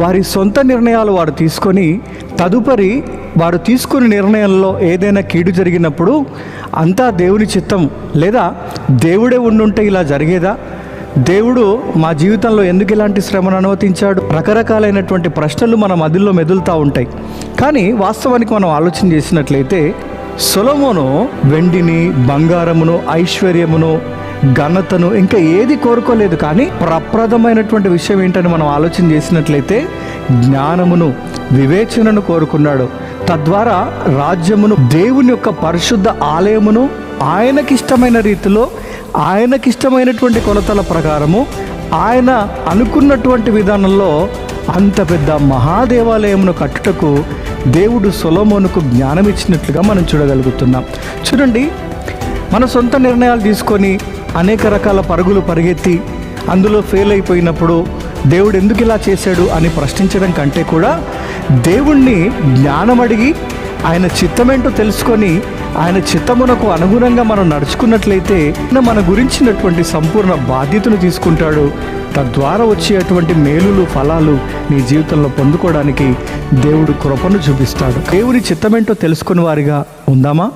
వారి సొంత నిర్ణయాలు వారు తీసుకొని తదుపరి వారు తీసుకున్న నిర్ణయంలో ఏదైనా కీడు జరిగినప్పుడు అంతా దేవుని చిత్తం. లేదా దేవుడే ఉండుంటే ఇలా జరిగేదా? దేవుడు మా జీవితంలో ఎందుకు ఇలాంటి శ్రమను అనుమతించాడు? రకరకాలైనటువంటి ప్రశ్నలు మన మదిలో మెదులుతూ ఉంటాయి. కానీ వాస్తవానికి మనం ఆలోచన చేసినట్లయితే సొలమోను వెండిని బంగారమును ఐశ్వర్యమును ఘనతను ఇంకా ఏది కోరుకోలేదు కానీ ప్రప్రదమైనటువంటి విషయం ఏంటని మనం ఆలోచన చేసినట్లయితే జ్ఞానమును వివేచనను కోరుకున్నాడు. తద్వారా రాజ్యమును దేవుని యొక్క పరిశుద్ధ ఆలయమును ఆయనకిష్టమైన రీతిలో ఆయనకిష్టమైనటువంటి కొలతల ప్రకారము ఆయన అనుకున్నటువంటి విధానంలో అంత పెద్ద మహాదేవాలయమును కట్టుటకు దేవుడు సొలోమోనుకు జ్ఞానం ఇచ్చినట్లుగా మనం చూడగలుగుతున్నాం. చూడండి మన సొంత నిర్ణయాలు తీసుకొని అనేక రకాల పరుగులు పరిగెత్తి అందులో ఫెయిల్ అయిపోయినప్పుడు దేవుడు ఎందుకు ఇలా చేశాడు అని ప్రశ్నించడం కంటే కూడా దేవుణ్ణి జ్ఞానం అడిగి ఆయన చిత్తమేంటో తెలుసుకొని ఆయన చిత్తమునకు అనుగుణంగా మనం నడుచుకున్నట్లయితే మన గురించినటువంటి సంపూర్ణ బాధ్యతను తీసుకుంటాడు. తద్వారా వచ్చేటువంటి మేలులు ఫలాలు నీ జీవితంలో పొందుకోవడానికి దేవుడు కృపను చూపిస్తాడు. దేవుని చిత్తమేంటో తెలుసుకుని వారిగా ఉందామా?